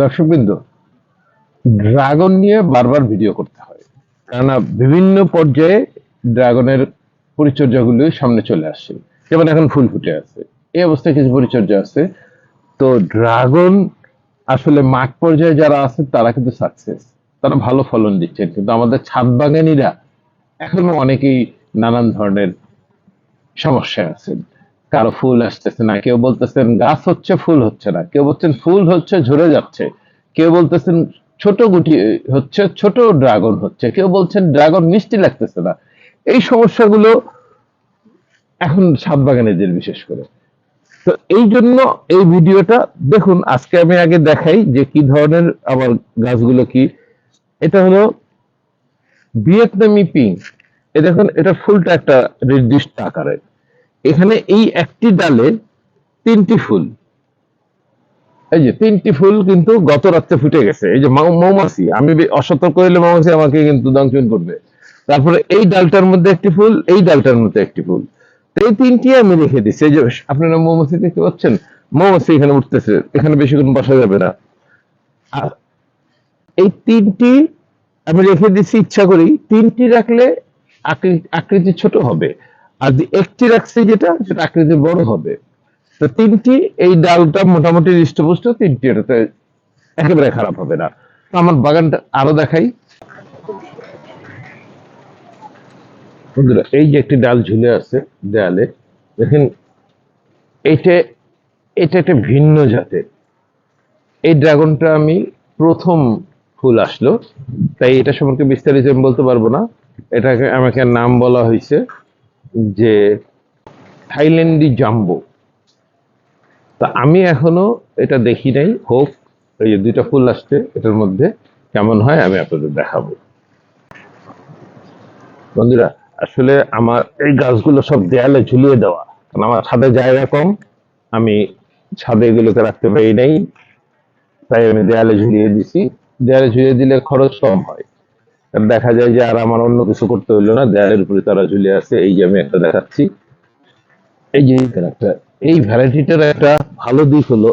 দর্শকবৃন্দ, ড্রাগন নিয়ে বারবার ভিডিও করতে হয়। কেননা বিভিন্ন পর্যায়ে ড্রাগনের পরিচর্যাগুলো সামনে চলে আসছে যেমন এখন ফুল ফুটে আছে। এই অবস্থায় কিছু পরিচর্যা আছে। তো ড্রাগন আসলে মাঠ পর্যায়ে যারা আছে, তারা কিন্তু সাকসেস তারা ভালো ফলন দিচ্ছেন। কিন্তু আমাদের ছাদ বাগানিরা এখনও অনেকেই নানান ধরনের সমস্যা আছেন। কারও ফুল আসতেছে না। কেউ বলতেছেন গাছ হচ্ছে, ফুল হচ্ছে না। কেউ বলছেন ফুল হচ্ছে, ঝরে যাচ্ছে। কেউ বলতেছেন ছোট গুটি হচ্ছে, ছোট ড্রাগন হচ্ছে। কেউ বলছেন ড্রাগন মিষ্টি লাগতেছে না। এই সমস্যাগুলো এখন ছাদ বাগানেদের বিশেষ করে। তো এই জন্য এই ভিডিওটা দেখুন, আজকে আমি আগে দেখাই যে কি ধরনের আমার গাছগুলো কি। এটা হলো ভিয়েতনামি পিঙ্ক। এ দেখুন, এটা ফুলটা একটা নির্দিষ্ট আকারের। এখানে এই একটি ডালে তিনটি ফুল। এই যে তিনটি ফুল কিন্তু গত রাত্রে ফুটে গেছে। এই যে মৌমাছি, আমি অসতর্ক হইলে মৌমাছি আমাকে কিন্তু দংশন করবে। তারপরে এই ডালটার মধ্যে একটি ফুল, এই ডালটার মধ্যে একটি ফুল। এই তিনটি আমি রেখে দিচ্ছি এই যে আপনারা মৌমাছি দেখতে পাচ্ছেন? মৌমাছি এখানে উঠতেছে। এখানে বেশিক্ষণ বসা যাবে না। আর এই তিনটি আমি রেখে দিচ্ছি ইচ্ছা করি তিনটি রাখলে আকৃ- আকৃতি ছোট হবে। আর একটি রাখছি যেটা, সেটা আকৃতি বড় হবে। তো তিনটি, এই ডালটা মোটামুটি হৃষ্টপুষ্ট, তিনটি এটাতে একেবারে খারাপ হবে না। তো আমার বাগানটা আরও দেখাই। এই যে একটি ডাল ঝুলে আছে দেয়ালে, দেখেন, এইটা, এটা একটা ভিন্ন জাতের। এই ড্রাগনটা আমি প্রথম ফুল আসলো, তাই এটা সম্পর্কে বিস্তারিত আমি বলতে পারব না। এটাকে আমাকে নাম বলা হয়েছে। যে থাইল্যান্ডি জাম্বো। তা আমি এখনও এটা দেখি নাই। হোক, এই যে দুইটা ফুল আসছে, এটার মধ্যে কেমন হয় আমি আপনাদের দেখাবো। বন্ধুরা, আসলে আমার এই গাছগুলো সব দেয়ালে ঝুলিয়ে দেওয়া। কারণ আমার ছাদে জায়গা কম, আমি ছাদে এগুলোকে রাখতে পারি নাই। তাই আমি দেয়ালে ঝুলিয়ে দিছি। দেয়ালে ঝুলিয়ে দিলে খরচ কম হয়। দেখা যায় যে আর আমার অন্য কিছু করতে হইল না, দেয়ালের উপরে তারা ঝুলে আছে, এই যে আমি একটা দেখাচ্ছি। এই যে একটা, এই ভ্যারাইটিটার একটা ভালো দিক হলো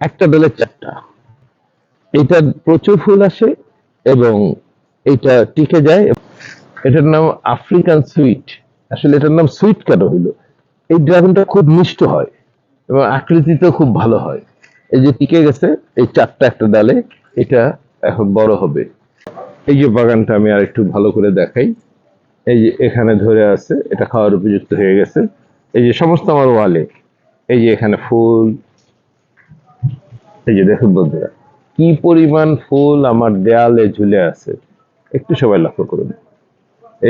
একটা ডালে চারটা। এটা প্রচুর ফুল আসে এবং এটা টিকে যায়। এটার নাম আফ্রিকান সুইট আসলে এটার নাম সুইট কেন হইল? এই ড্রাগনটা খুব মিষ্ট হয় এবং আকৃতিতেও খুব ভালো হয়। এই যে টিকে গেছে, এই চারটা একটা ডালে, এটা এখন বড় হবে। এই যে বাগানটা আমি আর একটু ভালো করে দেখাই। এই যে এখানে ধরে আছে, এটা খাওয়ার উপযুক্ত হয়ে গেছে। এই যে সমস্ত আমার ওয়ালে, এই যে এখানে ফুল। এই যে দেখুন বন্ধুরা, কি পরিমাণ ফুল আমার দেয়ালে ঝুলে আছে। একটু সবাই লক্ষ্য করুন।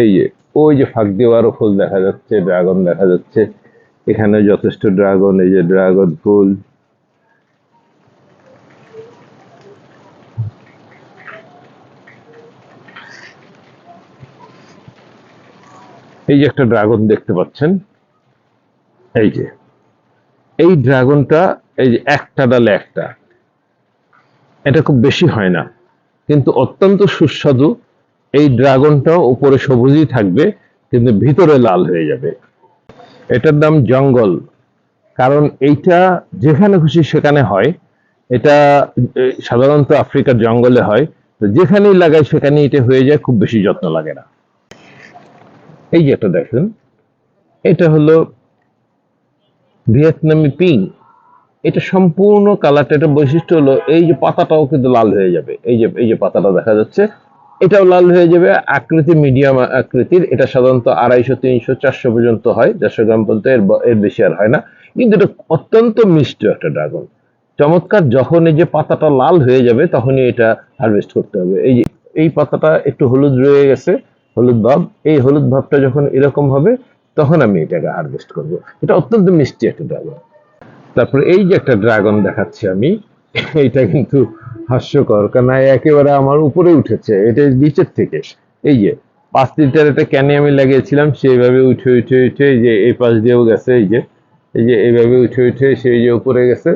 এই যে, ওই যে ফাঁক দেওয়ারও ফুল দেখা যাচ্ছে, ড্রাগন দেখা যাচ্ছে। এখানে যথেষ্ট ড্রাগন, এই যে ড্রাগন ফুল। এই যে একটা ড্রাগন দেখতে পাচ্ছেন, এই যে, এই ড্রাগনটা এই যে একটা ডালে একটা। এটা খুব বেশি হয় না, কিন্তু অত্যন্ত সুস্বাদু। এই ড্রাগনটাও উপরে সবুজই থাকবে, কিন্তু ভিতরে লাল হয়ে যাবে। এটার নাম জঙ্গল, কারণ এইটা যেখানে খুশি সেখানে হয়। এটা সাধারণত আফ্রিকার জঙ্গলে হয়, তো যেখানেই লাগায় সেখানেই এটা হয়ে যায়, খুব বেশি যত্ন লাগে না। এই যে একটা দেখেন, এটা হলো ভিয়েতনামি পিং। এটা সম্পূর্ণ কালারটা, এটা বৈশিষ্ট্য হলো এই যে পাতাটাও কিন্তু লাল হয়ে যাবে। এই যে এই যে পাতাটা দেখা যাচ্ছে, এটাও লাল হয়ে যাবে। আকৃতি মিডিয়াম আকৃতির, এটা সাধারণত আড়াইশো, তিনশো, চারশো পর্যন্ত হয়। দেড়শো গ্রাম পর্যন্ত এর এর বেশি আর হয় না। কিন্তু এটা অত্যন্ত মিষ্টি একটা ড্রাগন। চমৎকার, যখন এই যে পাতাটা লাল হয়ে যাবে, তখনই এটা হারভেস্ট করতে হবে। এই যে, এই পাতাটা একটু হলুদ রয়ে গেছে। হলুদ ভাব, এই হলুদ ভাবটা যখন এরকম হবে, তখন আমি এটাকে হারভেস্ট করব। এটা অত্যন্ত মিষ্টি একটা ড্রাগন তারপরে এই যে একটা ড্রাগন দেখাচ্ছি আমি এইটা কিন্তু হাস্যকর, কারণ একেবারে আমার উপরে উঠেছে, এটা নিচের থেকে। এই যে পাঁচ লিটার এটা ক্যানে আমি লাগিয়েছিলাম, সেইভাবে উঠে উঠে উঠে এই যে এই পাশ দিয়েও গেছে, এই যে এই যে এইভাবে উঠে উঠে সেই যে উপরে গেছে,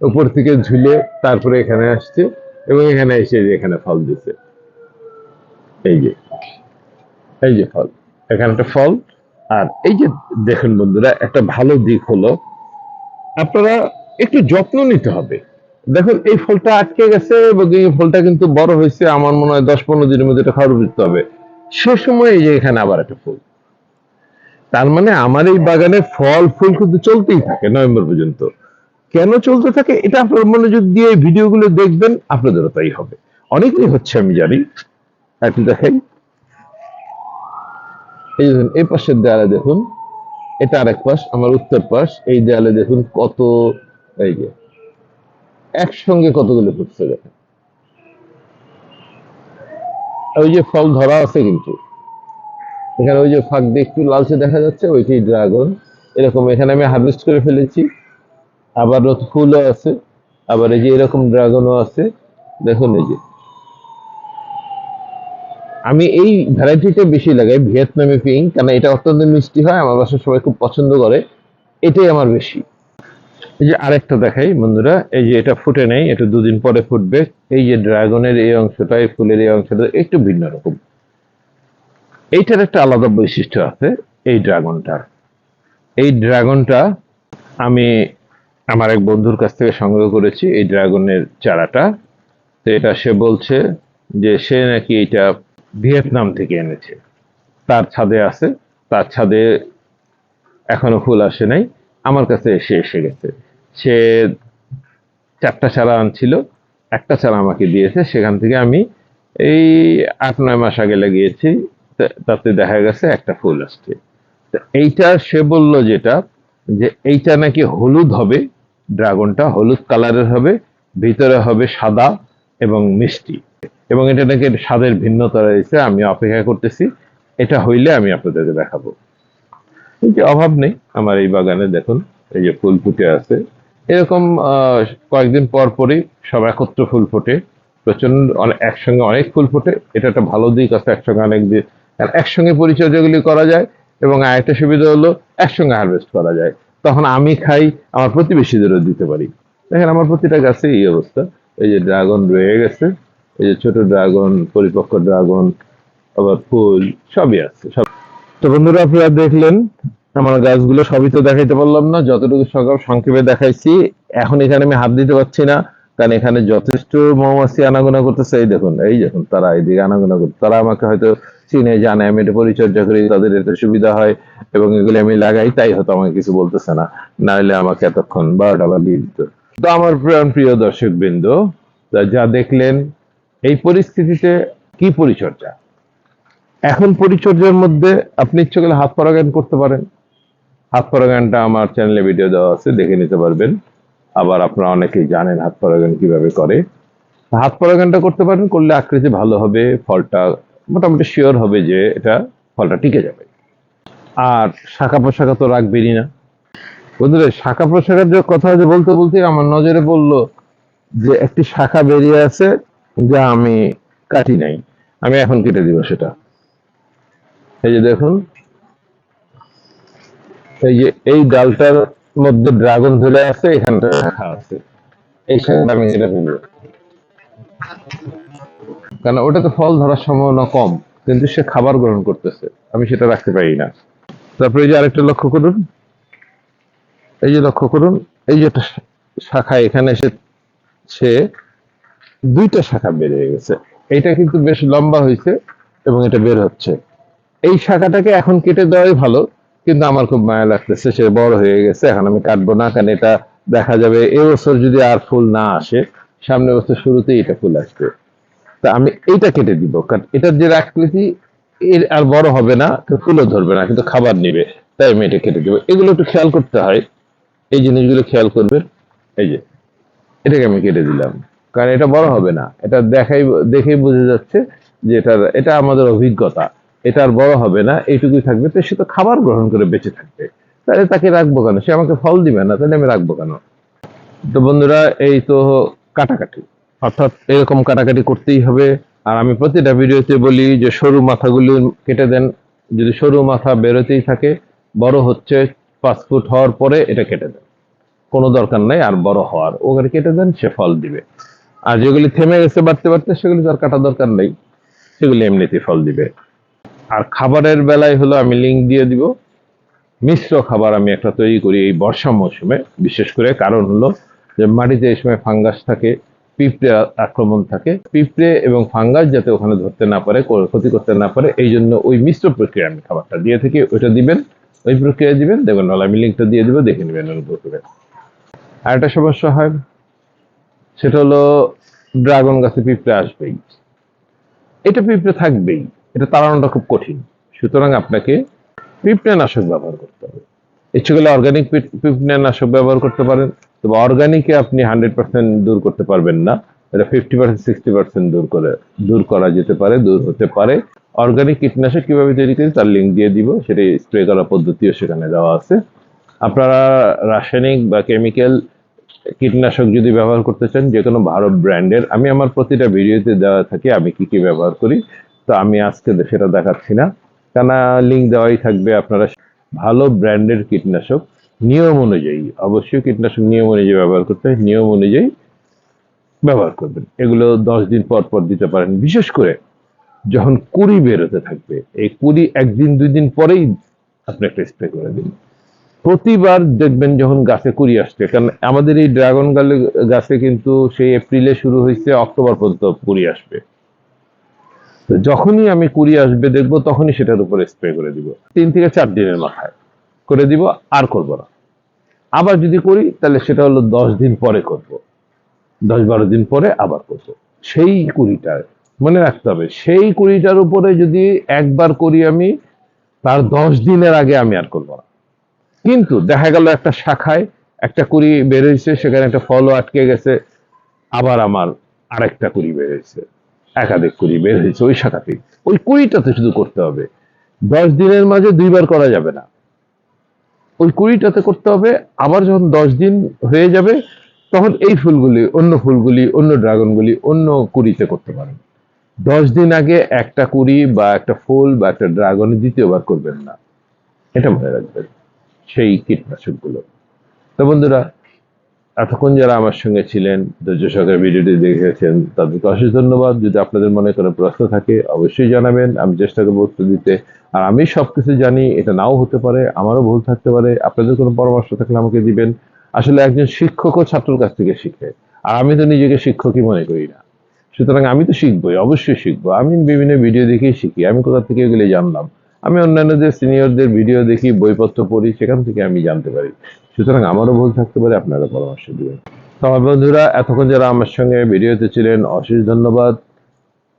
উপর থেকে ঝুলে তারপরে এখানে আসছে, এবং এখানে এসে এখানে ফল দিছে। এই যে। এই যে ফল, এখানে একটা ফল। আর এই যে দেখুন বন্ধুরা, একটা ভালো দিক হলো, আপনারা একটু যত্ন নিতে হবে। দেখুন, এই ফলটা আটকে গেছে এবং এই ফলটা কিন্তু বড় হয়েছে, আমার মনে হয় দশ পনেরো দিনের মধ্যে এটা খাওয়ার উপযুক্ত হবে। সে সময় এই যে এখানে আবার একটা ফুল। তার মানে আমার এই বাগানে ফল, ফুল কিন্তু চলতেই থাকে নভেম্বর পর্যন্ত। কেন চলতে থাকে, এটা আপনার মনোযোগ দিয়ে ভিডিওগুলো দেখবেন, আপনাদেরও তাই হবে। অনেকেই হচ্ছে, আমি জানি। একটু দেখাই এই দেখুন এই পাশের দেয়ালে দেখুন, এটা আরেক পাশ, আমার উত্তর পাশ, এই দেয়ালে দেখুন কত, এই যে, একসঙ্গে কতগুলো ফুটছে দেখেন। ওই যে ফল ধরা আছে কিন্তু। এখানে ওই যে ফাঁক দিয়ে একটু লালচে দেখা যাচ্ছে ওইটি ড্রাগন। এরকম এখানে আমি হারভেস্ট করে ফেলেছি। আবার ফুলও আছে, আবার এই যে এরকম ড্রাগনও আছে। দেখুন এই যে আমি এই ভ্যারাইটিটা বেশি লাগাই ভিয়েতনামি পিঙ্ক কারণ এটা অত্যন্ত মিষ্টি হয়, আমার বাসার সবাই খুব পছন্দ করে, এটাই আমার বেশি। এই যে আরেকটা দেখাই বন্ধুরা, এই যে এটা ফুটে নেই, এটা দুদিন পরে ফুটবে, এই যে ড্রাগনের এই অংশটা, এই ফুলের এই অংশটা, একটু ভিন্ন রকম। এইটার একটা আলাদা বৈশিষ্ট্য আছে, এই ড্রাগনটার এই ড্রাগনটা আমি আমার এক বন্ধুর কাছ থেকে সংগ্রহ করেছি, এই ড্রাগনের চারাটা। তো এটা সে বলছে যে সে নাকি এটা ভিয়েতনাম থেকে এনেছে। তার ছাদে আছে, তার ছাদে এখনও ফুল আসে নাই। আমার কাছে এসে এসে গেছে। সে চারটা চারা আনছিল, একটা চারা আমাকে দিয়েছে। সেখান থেকে আমি এই আট, নয় মাস আগে লাগিয়েছি তাতে দেখা গেছে একটা ফুল আসছে। এইটা সে বলল যেটা, যে এইটা নাকি হলুদ হবে, ড্রাগনটা হলুদ কালারের হবে, ভিতরে হবে সাদা এবং মিষ্টি। এবং এটা নাকি স্বাদের ভিন্নতা রয়েছে আমি অপেক্ষা করতেছি। এটা হইলে আমি আপনাদেরকে দেখাবো। যে অভাব নেই আমার এই বাগানে, দেখুন, এই যে ফুল ফুটে আছে। এরকম কয়েকদিন পর পরই সব একত্র ফুল ফোটে। প্রচণ্ড একসঙ্গে অনেক ফুল ফোটে। এটা একটা ভালো দিক আছে, একসঙ্গে অনেক দিক। আর একসঙ্গে পরিচর্যাগুলি করা যায় এবং আরেকটা সুবিধা হলো একসঙ্গে হারভেস্ট করা যায়। তখন আমি খাই, আমার প্রতিবেশীদেরও দিতে পারি। দেখেন, আমার প্রতিটা গাছে এই অবস্থা। এই যে ড্রাগন রয়ে গেছে। এই যে ছোট ড্রাগন, পরিপক্ক ড্রাগন, আবার ফুল, সবই আছে, সব। তো বন্ধুরা আপনারা দেখলেন, আমার গাছগুলো সবই তো দেখাইতে পারলাম না, যতটুকু সকাল সংক্ষেপে দেখাইছি, এখন এখানে আমি হাত দিতে পারছি না, কারণ এখানে যথেষ্ট মৌমাছি আনাগোনা করতেছে, এই দেখুন এই দেখুন, তারা এইদিকে আনাগোনা করতে তারা আমাকে হয়তো চিনে, জানে, আমি এটা পরিচর্যা করি, তাদের এতে সুবিধা হয়, এবং এগুলি আমি লাগাই, তাই হয়তো আমাকে কিছু বলতেছে না না হলে আমাকে এতক্ষণ বারোটা বাজিয়ে দিত। তো আমার প্রাণ প্রিয় দর্শক বৃন্দ যা দেখলেন এই পরিস্থিতিতে কি পরিচর্যা? এখন পরিচর্যার মধ্যে আপনি ইচ্ছে করলে হাত পরাগায়ন করতে পারেন। হাত পরাগায়নটা আমার চ্যানেলে ভিডিও দেওয়া আছে, দেখে নিতে পারবেন। আবার আপনারা অনেকেই জানেন হাত পরাগায়ন কীভাবে করে। হাত পরাগায়নটা করতে পারেন, করলে আকৃতি ভালো হবে, ফলটা মোটামুটি শিওর হবে যে এটা ফলটা টিকে যাবে। আর শাখা প্রশাখা তো রাখবেনই না। বন্ধুরা, শাখা প্রশাখার যে কথা বলতে বলতে আমার নজরে বলল যে একটি শাখা বেরিয়ে আছে যা আমি কাটি নাই। আমি এখন কেটে দিব সেটা। এই যে দেখুন। এই যে এই ডালটার মধ্যে ড্রাগন ধরে আছে, এখানটা শাখা আছে। এই শাখাটা আমি এটা ফেলব কারণ ওটাতে ফল ধরার সম্ভাবনা কম, কিন্তু সে খাবার গ্রহণ করতেছে। আমি সেটা রাখতে পারি না। তারপরে এই যে আরেকটা লক্ষ্য করুন। এই যে লক্ষ্য করুন। এই যে একটা শাখা এখানে এসে সে দুইটা শাখা বের হয়ে গেছে। এটা কিন্তু বেশ লম্বা হয়েছে এবং এটা বের হচ্ছে। এই শাখাটাকে এখন কেটে দেওয়াই ভালো, কিন্তু আমার খুব মায়া লাগতেছে, সে বড় হয়ে গেছে, এখন আমি কাটবো না, কারণ এটা দেখা যাবে এবছর যদি আর ফুল না আসে, সামনে বছর শুরুতেই এটা ফুল আসবে। তা আমি এইটা কেটে দিব, কারণ এটার যে আকৃতি এর আর বড় হবে না, তো ফুলও ধরবে না, কিন্তু খাবার নিবে, তাই আমি এটা কেটে দিব। এগুলো একটু খেয়াল করতে হয়, এই জিনিসগুলো খেয়াল করবেন, এই যে, এটাকে আমি কেটে দিলাম। কারণ এটা বড় হবে না। এটা দেখাই, দেখেই বোঝা যাচ্ছে যে এটা এটা আমাদের অভিজ্ঞতা। এটা আর বড় হবে না, এইটুকুই থাকবে। তো সে তো খাবার গ্রহণ করে বেঁচে থাকবে। তাহলে তাকে রাখব কেন? সে আমাকে ফল দিবে না, তাহলে আমি রাখব কেন? তো বন্ধুরা, এই তো কাটাকাটি। অর্থাৎ এরকম কাটাকাটি করতেই হবে। আর আমি প্রতিটা ভিডিওতে বলি যে সরু মাথাগুলি কেটে দেন। যদি সরু মাথা বেরোতেই থাকে, বড় হচ্ছে, পাঁচ ফুট হওয়ার পরে এটা কেটে দেন। কোনো দরকার নাই, আর বড় হওয়ার। ওখানে কেটে দেন, সে ফল দিবে। আর যেগুলি থেমে গেছে বাড়তে বাড়তে, সেগুলি তো আর কাটা দরকার নেই। সেগুলি এমনিতেই ফল দিবে। আর খাবারের বেলায় হলো আমি লিঙ্ক দিয়ে দিব। মিশ্র খাবার আমি একটা তৈরি করি এই বর্ষা মৌসুমে। বিশেষ করে কারণ হলো যে মাটিতে এই সময় ফাঙ্গাস থাকে, পিঁপড়ে আক্রমণ থাকে। পিঁপড়ে এবং ফাঙ্গাস যাতে ওখানে ধরতে না পারে ক্ষতি করতে না পারে, এই জন্য ওই মিশ্র প্রক্রিয়া আমি খাবারটা দিয়ে থাকি। ওইটা দিবেন, ওই প্রক্রিয়া দিবেন। দেখবেন নলা আমি লিঙ্কটা দিয়ে দেবো, দেখে নেবেন অনুগ্রহ করে। আর একটা সমস্যা হয় সেটা হলো ড্রাগন গাছে পিঁপড়ে আসবেই। এটা পিঁপড়ে থাকবেই। এটা তাড়ানোটা খুব কঠিন। সুতরাং আপনাকে পিঁপড়ে নাশক ব্যবহার করতে হবে। ইচ্ছে করলে অর্গানিক পিঁপড়ে নাশক ব্যবহার করতে পারেন। তবে অর্গানিকে আপনি হান্ড্রেড পার্সেন্ট দূর করতে পারবেন না। এটা ফিফটি পার্সেন্ট সিক্সটি পার্সেন্ট দূর করে, দূর করা যেতে পারে, দূর হতে পারে। অর্গানিক কীটনাশক কীভাবে তৈরি করি তার লিঙ্ক দিয়ে দিব। সেটা স্প্রে করার পদ্ধতিও সেখানে দেওয়া আছে। আপনারা রাসায়নিক বা কেমিক্যাল কীটনাশক যদি ব্যবহার করতে চান যে কোনো ভালো ব্র্যান্ডের, আমি আমার প্রতিটা ভিডিওতে দেওয়া থাকে আমি কি কি ব্যবহার করি, তো আমি আজকে সেটা দেখাচ্ছি না। কেননা লিঙ্ক দেওয়াই থাকবে আপনারা। ভালো ব্র্যান্ডের কীটনাশক নিয়ম অনুযায়ী, অবশ্যই কীটনাশক নিয়ম অনুযায়ী ব্যবহার করতে হয়, নিয়ম অনুযায়ী ব্যবহার করবেন। এগুলো দশ দিন পর পর দিতে পারেন। বিশেষ করে যখন কুড়ি বেরোতে থাকবে, এই কুড়ি একদিন, দুই দিন পরেই আপনি একটা স্প্রে করে দিন। প্রতিবার দেখবেন যখন গাছে কুড়ি আসছে, কারণ আমাদের এই ড্রাগন গালে গাছে কিন্তু সেই এপ্রিলে শুরু হয়েছে, অক্টোবর পর্যন্ত কুড়ি আসবে। যখনই আমি কুড়ি আসবে দেখব, তখনই সেটার উপরে স্প্রে করে দিব। তিন থেকে চার দিনের মাথায় করে দিব, আর করব না। আবার যদি করি, তাহলে সেটা হলো দশ দিন পরে করব। দশ বারো দিন পরে আবার করব। সেই কুড়িটার মনে রাখতে হবে, সেই কুড়িটার উপরে যদি একবার করি আমি, তার দশ দিনের আগে আমি আর করব না। কিন্তু দেখা গেল একটা শাখায় একটা কুড়ি বেরোইছে সেখানে একটা ফলও আটকে গেছে, আবার আমার আরেকটা কুড়ি বেরোইছে একাধিক কুড়ি বের হয়েছে ওই শাখাতেই। ওই কুড়িটাতে শুধু করতে হবে। দশ দিনের মাঝে দুইবার করা যাবে না। ওই কুড়িটাতে করতে হবে, আবার যখন দশ দিন হয়ে যাবে, তখন এই ফুলগুলি, অন্য ফুলগুলি, অন্য ড্রাগনগুলি অন্য কুড়িতে করতে পারেন। দশ দিন আগে একটা কুড়ি বা একটা ফুল বা একটা ড্রাগন দ্বিতীয়বার করবেন না। এটা মনে রাখবেন। সেই কীটনাশকগুলো। তো বন্ধুরা, এতক্ষণ যারা আমার সঙ্গে ছিলেন, ধৈর্য ভিডিওটি দেখেছেন তাদেরকে অশেষ ধন্যবাদ। যদি আপনাদের মনে কোনো প্রশ্ন থাকে, অবশ্যই জানাবেন, আমি চেষ্টা করব উত্তর দিতে। আর আমি সবকিছু জানি, এটা নাও হতে পারে, আমারও ভুল থাকতে পারে, আপনাদের কোনো পরামর্শ থাকলে আমাকে দিবেন। আসলে একজন শিক্ষকও ছাত্রর কাছ থেকে শিখে, আর আমি তো নিজেকে শিক্ষকই মনে করি না। সুতরাং আমি তো শিখবই, অবশ্যই শিখব। আমি বিভিন্ন ভিডিও দেখেই শিখি, আমি কোথা থেকে এগুলো জানলাম? আমি অন্যান্য যে সিনিয়রদের ভিডিও দেখি, বইপত্র পড়ি, সেখান থেকে আমি জানতে পারি। সুতরাং আমারও ভুল থাকতে পারে আপনারা পরামর্শ দিবেন। তো বন্ধুরা, এতক্ষণ যারা আমার সঙ্গে ভিডিওতে ছিলেন, অশেষ ধন্যবাদ।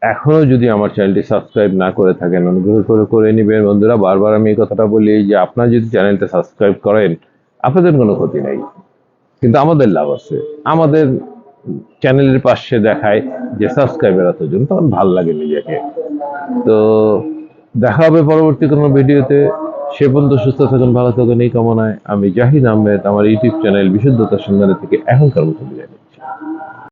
এখনও যদি আমার চ্যানেলটি সাবস্ক্রাইব না করে থাকেন, অনুগ্রহ করে করে নেবেন। বন্ধুরা, বারবার আমি এই কথাটা বলি যে, আপনারা যদি চ্যানেলটা সাবস্ক্রাইব করেন, আপনাদের কোনো ক্ষতি নেই। কিন্তু আমাদের লাভ আছে। আমাদের চ্যানেলের পাশে দেখায় যে সাবস্ক্রাইবার এতজন, তখন ভালো লাগে নিজেকে। তো দেখা হবে পরবর্তী কোনো ভিডিওতে সে পর্যন্ত সুস্থ থাকুন, ভালো থাকুন, এই কামনায় আমি জাহিদ আহমেদ, আমার ইউটিউব চ্যানেল বিশুদ্ধতার সন্ধানে থেকে এখনকার মতো বিদায়।